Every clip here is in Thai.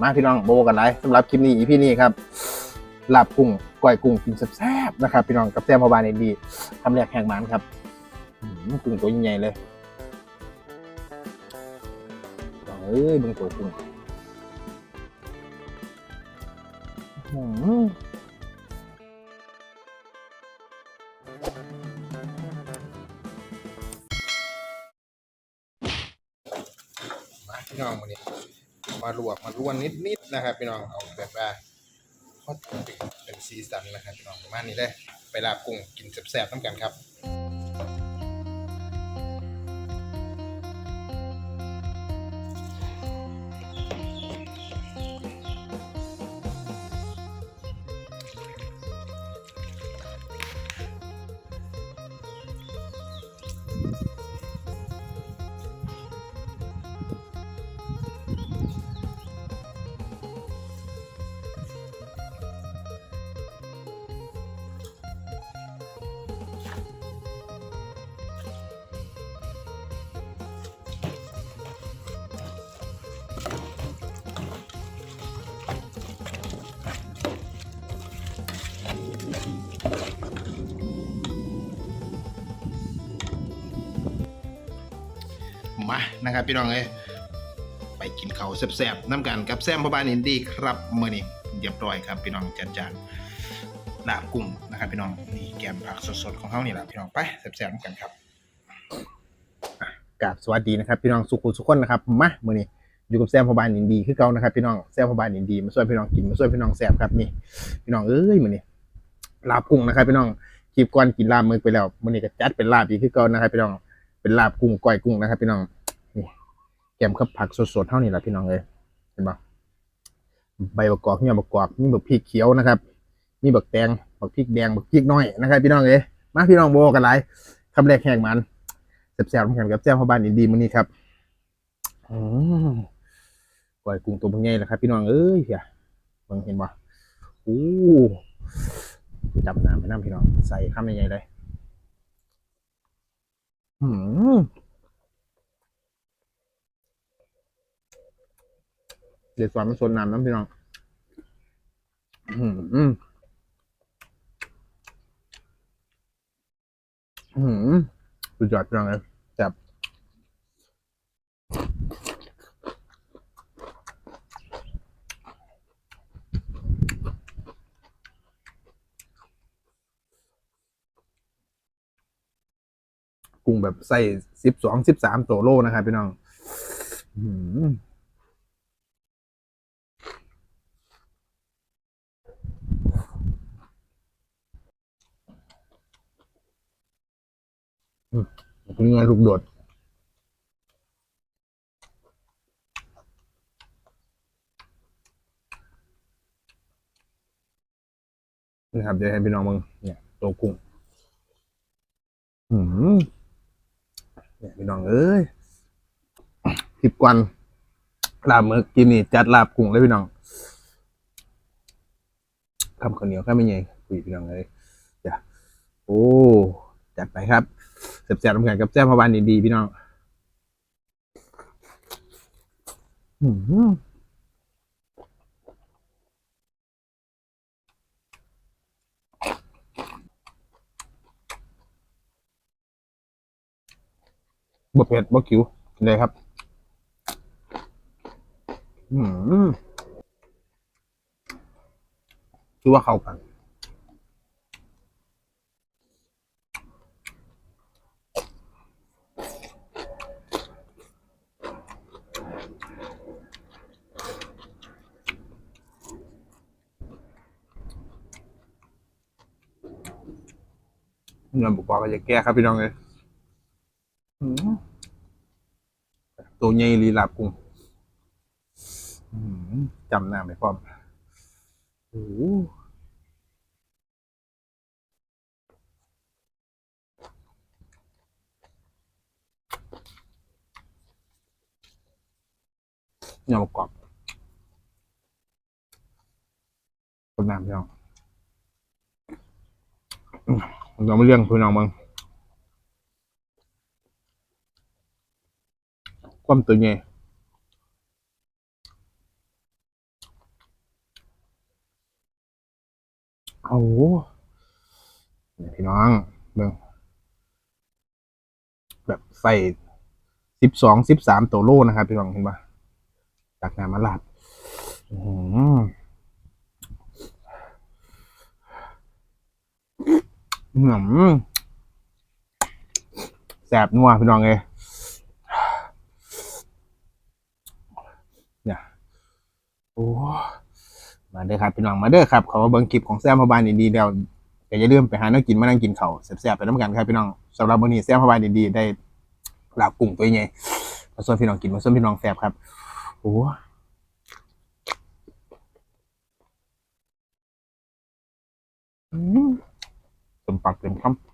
มาพี่น้องโบกันไรสำหรับคลิปนี้อีพี่นี่ครับลาบกุ้งก้อยกุ้งกินแซ่บๆนะครับ พี่น้องกับแซ่บพอบานเอ็นดีทำแรกแห่งมันครับอืมกุ้งตัวใหญ่เลยเอ้ยบึงตัวกุ้ง มาลวกมาล้วนนิดๆนะครับพี่น้องเอาแบบว่าพอดเป็นซีซันนะครับพี่น้องประมาณนี้เลยไปลาบกุ้งกินแซ่บๆน้ำกันครับ นะครับพี่น้องเอ้ยไปกินข้าวแซ่บๆน้ำกันกับแซมพอบานอินดี้ครับเมื้อนี้เรียบร้อยครับพี่น้องจัดจานลาบกุ้งนะครับพี่น้องนี่แกมผักสดๆของเฮานี่แหละพี่น้องไปแซ่บๆน้ำกันครับกราบสวัสดีนะครับพี่น้องสุขุมสุขคนนะครับมาเมื้อนี้อยู่กับแซมพอบานอินดี้คือเก่านะครับพี่น้องแซมพอบานอินดี้มาช่วยพี่น้องกินมาช่วยพี่น้องแซ่บครับนี่พี่น้องเอ้ยมื้อนี้ลาบกุ้งนะครับพี่น้องคลิปก่อนกินลาบมือไปแล้วมื้อนี้ก็จัดเป็นลาบอีกคือเก่านะครับพี่น้องเป็นลาบกุ้งก้อยกุ้งนะครับพี่น้อง แกมกับผักสดๆเท่านี้แหละพี่น้องเลยเห็นปะใบประกอบเนี่ยประกอบมีบักพริกเขียวนะครับ มีบักแดงบักพริกแดงบักพริกน้อยนะครับพี่น้องเลยมาพี่น้องโบกันไรคำแรกแห้งมันแซ่บๆเหมือนกันกับแจ้งพ่อบ้านอินดีมื้อนี้ครับอืมกล้วยกุ้งตัวพงใหญ่แหละครับ พี่น้องเอ้ยเฮียเบิ่งเห็นปะโอ้จับน้ำไปน้ำพี่น้องใส่ข้ามใหญ่ๆเลยอืม เดี๋ยวนมันสนน้ำน้ำพี่น้องอืมอืมอืมสุดยอดพี่น้องเลยจับกุ้งแบบใส่สิบสองสิบสามตัวโลนะครับพี่น้อง อืม เป็นไงลูกโดดนะครับเดี๋ยวให้พี่น้องมึงเนี่ยตัวกุ้งอืมเนี่ยพี่น้องเอ้ยทิบกวันลาบเมื่อกินนี่จัดลาบกุ้งเลยพี่น้องทำข้าวเหนียวข้าวไม่ใหญ่คุยพี่น้องเลยจ้ะโอ้จัดไปครับ แซ่บๆน้ำกันกับแจ้มพบานดีๆพี่น้องอืมบะเผ็ดบะคิวกินเลยครับ อืมคือว่าเข้ากัน เงินบุกบอกก็จะแก้ครับพี่น้องเลยอืมตัวใหญ่ลีลาบกุ้งอืมจำหน้าไม่พร้อมโอ้โหเนื้อประกอบคนน้ำพี่น้อง เราไม่เลี้ยงพี่น้องบ้งความตัวใหญ่โอ้โหพี่น้องเบงแบบใส่สิบสองสิบสามตัวโลนะครับพี่น้องเห็นปะจากนามาลาดอืม หืออื้อหือแสบนัวพี่น้องเลยเนี่ยโอ้มาเด้อครับพี่น้องมาเด้อครับขอมาเบิ่งคลิปของแซมพบานดีๆเดียวก็อย่าลืมไปหานื้อกินมานั่งกินเขาแซ่บๆไปน้ำกันครับพี่น้องสำหรับวันนี้แซมพบานดีๆได้ลาบกุ้งตัวใหญ่มาส่วนพี่น้องกินมาส่วนพี่น้องแซ่บครับโอ้อืม ปากเต็มคำ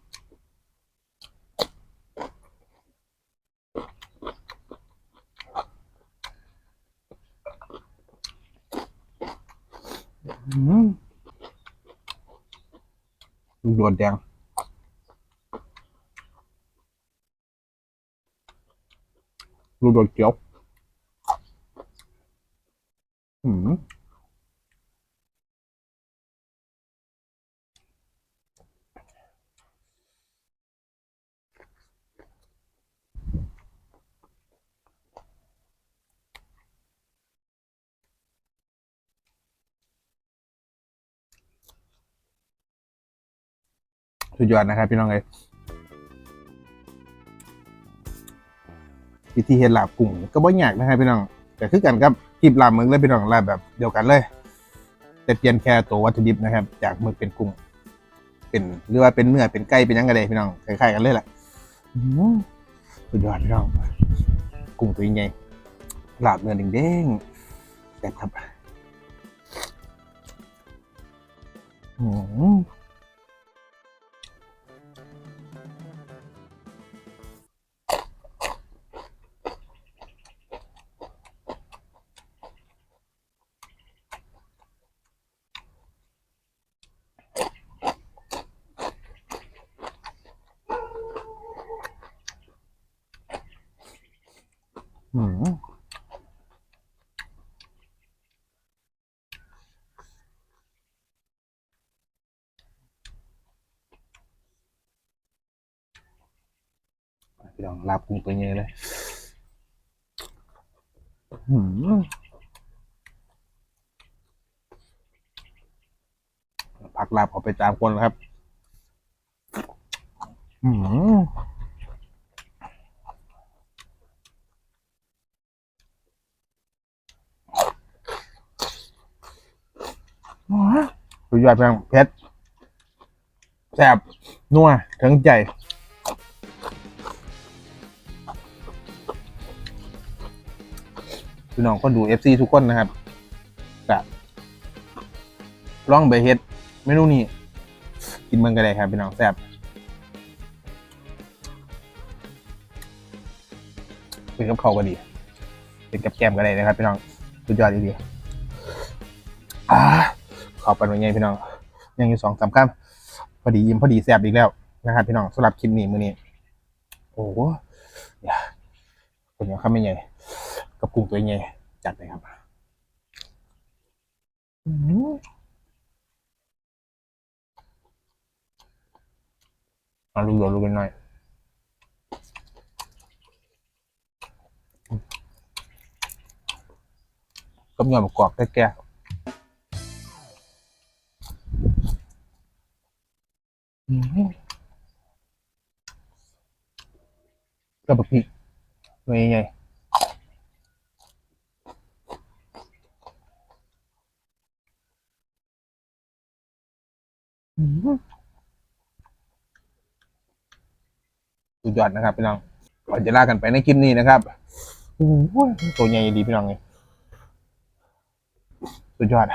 อืมลูกโดดแดงลูกโดดเขียวอืม สุดยอดนะครับพี่น้องเลยวิธีเฮ็ดลาบกุ้งก็บ่ยากนะครับพี่น้องแต่คือกันกับคลิปลาบมึกเลยพี่น้องลาบแบบเดียวกันเลย แต่เปลี่ยนแค่ตัววัตถุดิบนะครับ จากมึกเป็นกุ้งเป็นหรือว่าเป็นเนื้อเป็นไก่เป็นยังก็ได้พี่น้องคล้ายๆกันเลยแหละสุดยอดพี่น้องกุ้งตัวใหญ่ลาบเนื้อเด้งๆแบบครับอืม อืมพี่น้อง ลาบกุ้งตัวใหญ่เลยอืมผักลาบออกไปตามคนแล้วครับ อืมสุดยอดเพียงเพชรแซ่บนัวถึงใจ พี่น้องคนดู FC ทุกคนนะครับกับลองไปเฮ็ดเมนูนี้ กินเมืองกันเลยครับพี่น้องแซ่บเป็นกับเขาวก็ดี เป็นกับแกมก็ได้นะครับ พี่น้องสุดยอดดีๆอ่าขอบเป็นวันไงพี่น้อง ยังอยู่สองสามคำพอดียิ้มพอดีแซ่บอีกแล้วนะครับ พี่น้องสำหรับคลิปนี้มื้อนี้ โอ้โหอย่าคนเดียวข้ามไม่ใหญ่ กับกุ้งตัวใหญ่จัดเลยครับอืมเอาลูกโดดลูกกันหน่อยก็มีประกอบแก่ๆอืมกระบอกพี่ตัวใหญ่ สุดยอดนะครับพี่น้องก่อนจะลากันไปในคลิปนี้นะครับโอ้โหตัวใหญ่ดีพี่น้องเลยสุดยอด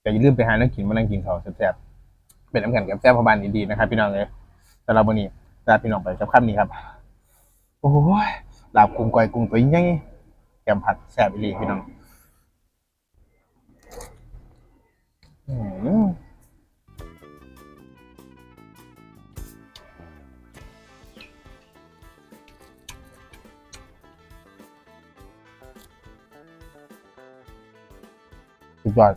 แต่อย่าลืมไปหานั่งกินมานั่งกินเขาแซ่บๆเป็นน้ำกันกับแซ่บพอบานดีๆนะครับ พี่น้องเลยแต่เราวันนี้ลาพี่น้องไปกับค่ำนี้ครับ โอ้ยลาบกุ้งก้อยกุ้งตัวใหญ่แกมผัดแซ่บอีหลีพี่น้อง อืม สุดยอด